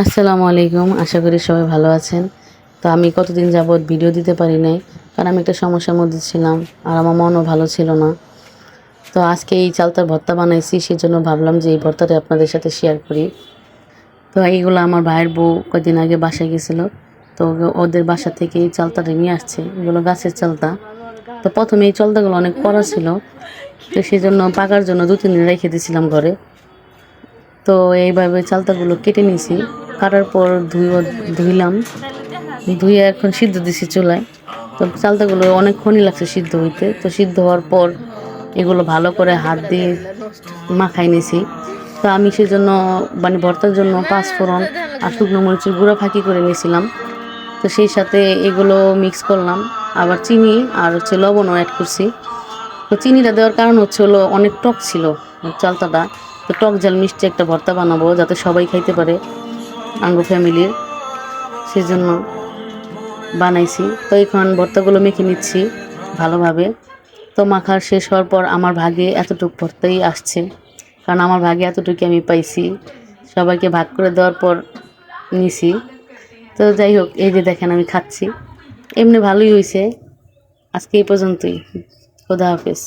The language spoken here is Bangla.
আসসালামু আলাইকুম, আশা করি সবাই ভালো আছেন। তো আমি কতদিন যাবৎ ভিডিও দিতে পারি নাই, কারণ আমি একটা সমস্যার মধ্যে ছিলাম আর আমার মনও ভালো ছিল না। তো আজকে এই চালতার ভর্তা বানাইছি, সেজন্য ভাবলাম যে এই ভর্তাটা আপনাদের সাথে শেয়ার করি। তো এইগুলো আমার ভাইয়ের বউ কদিন আগে বাসায় গেছিল, তো ওদের বাসা থেকে এই চালতাটা নিয়ে আসছে, এগুলো গাছের চালতা। তো প্রথমে এই চালতাগুলো অনেক কড়া ছিল, তো সেই জন্য পাকার জন্য দু তিন দিন রেখে দিয়েছিলাম ঘরে। তো এইভাবে চালতাগুলো কেটে নিয়েছি। কাটার পর ধুয়ে ধুইলাম। ধুয়ে এখন সিদ্ধ দিছি চুলায়। তো চালতাগুলো অনেকক্ষণই লাগছে সিদ্ধ হইতে। তো সিদ্ধ হওয়ার পর এগুলো ভালো করে হাত দিয়ে মাখাই নিয়েছি তো আমি সেজন্য মানে ভর্তার জন্য পাঁচ ফোড়ন আর শুকনো মরিচের গুঁড়া ফাঁকি করে নিয়েছিলাম। তো সেই সাথে এগুলো মিক্স করলাম। আবার চিনি আর হচ্ছে লবণও অ্যাড করছি। তো চিনিটা দেওয়ার কারণ হচ্ছে হলো অনেক টক ছিল চালতাটা। তো টক ঝাল মিষ্টি একটা ভর্তা বানাবো যাতে সবাই খাইতে পারে। আঙ্গু ফ্যামিলির সেই জন্য বানাইছি। তো এখন ভর্তাগুলো মেখে নিচ্ছি ভালোভাবে। তো মাখার শেষ হওয়ার পর আমার ভাগে এতটুকু ভর্তাই আসছে। কারণ আমার ভাগে এতটুকু আমি পাইছি। সবাইকে ভাগ করে দেওয়ার পর নিছি। তো যাই হোক, এই যে দেখেন আমি খাচ্ছি। এমনি ভালোই হয়েছে আজকে এই পর্যন্তই। খোদা হাফেজ।